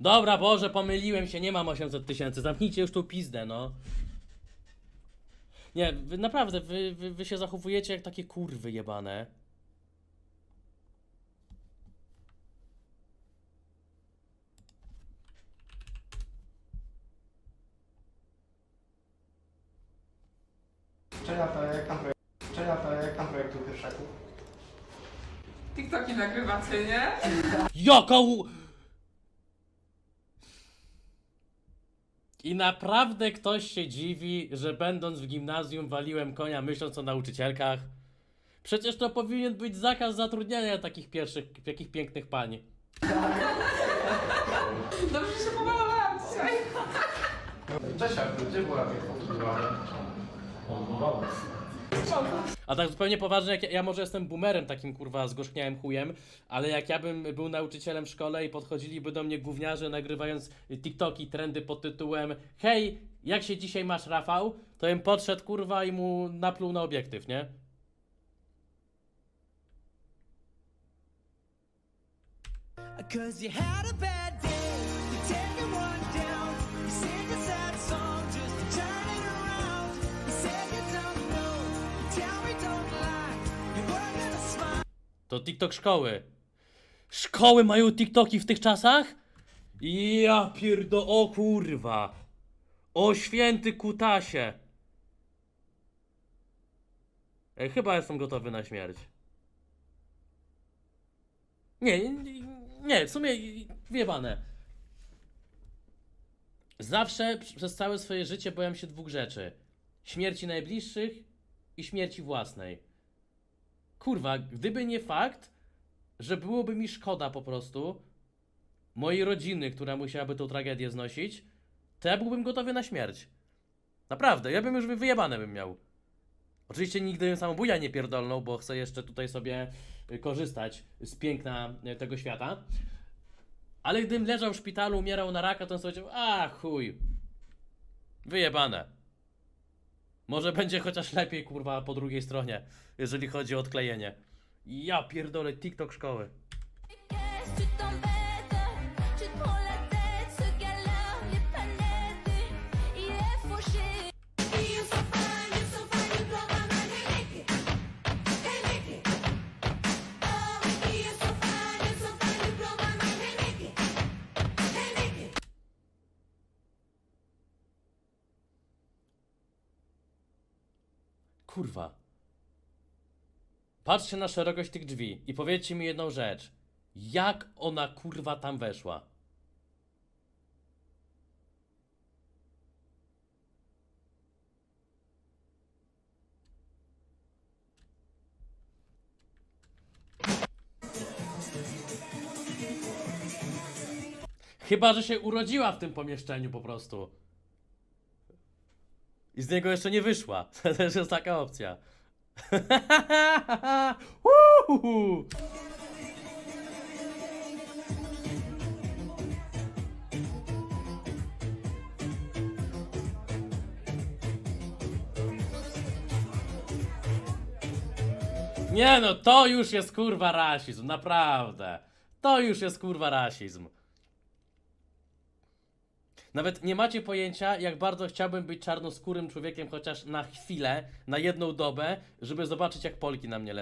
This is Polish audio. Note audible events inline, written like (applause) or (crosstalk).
Dobra, Boże, pomyliłem się, nie mam 800 tysięcy. Zamknijcie już tą pizdę, no. Nie, wy, naprawdę, wy, wy, wy się zachowujecie jak takie kurwy jebane. Cześć Natalia, jak tam projekt? Cześć Natalia, jak tam projekt u Wieszaków? TikToki nagrywacie, nie? Jaka u... I naprawdę ktoś się dziwi, że będąc w gimnazjum waliłem konia myśląc o nauczycielkach. Przecież to powinien być zakaz zatrudniania takich pierwszych, takich pięknych pań. Dobrze się pomalowałam dzisiaj. Cześć Artur, gdzie była A tak zupełnie poważnie, jak ja, ja może jestem boomerem takim kurwa zgorzkniałym chujem, ale jak ja bym był nauczycielem w szkole i podchodziliby do mnie gówniarze nagrywając TikToki, trendy pod tytułem Hej, jak się dzisiaj masz Rafał? To bym podszedł kurwa i mu napluł na obiektyw, nie? Cause you had a bad day, you take To TikTok szkoły. Szkoły mają TikToki w tych czasach? Ja pierdo... O kurwa. O święty kutasie. Ej, chyba jestem gotowy na śmierć. Nie, nie, w sumie wiebane. Zawsze pr- przez całe swoje życie boję się dwóch rzeczy. Śmierci najbliższych i śmierci własnej. Kurwa, gdyby nie fakt, że byłoby mi szkoda po prostu mojej rodziny, która musiałaby tą tragedię znosić, to ja byłbym gotowy na śmierć. Naprawdę, ja bym już wy- wyjebane bym miał. Oczywiście nigdy bym samobuja nie pierdolnął, bo chcę jeszcze tutaj sobie y, korzystać z piękna y, tego świata. Ale gdybym leżał w szpitalu, umierał na raka, to bym sobie powiedział, a chuj. Wyjebane. Może będzie chociaż lepiej, kurwa, po drugiej stronie, jeżeli chodzi o odklejenie. Ja pierdolę TikTok szkoły. Kurwa. Patrzcie na szerokość tych drzwi i powiedzcie mi jedną rzecz. Jak ona kurwa tam weszła? Chyba, że się urodziła w tym pomieszczeniu po prostu. I z niego jeszcze nie wyszła. (laughs) To też jest taka opcja. (laughs) Nie no, to już jest kurwa rasizm, naprawdę. To już jest kurwa rasizm. Nawet nie macie pojęcia, jak bardzo chciałbym być czarnoskórym człowiekiem chociaż na chwilę, na jedną dobę, żeby zobaczyć, jak Polki na mnie lecą.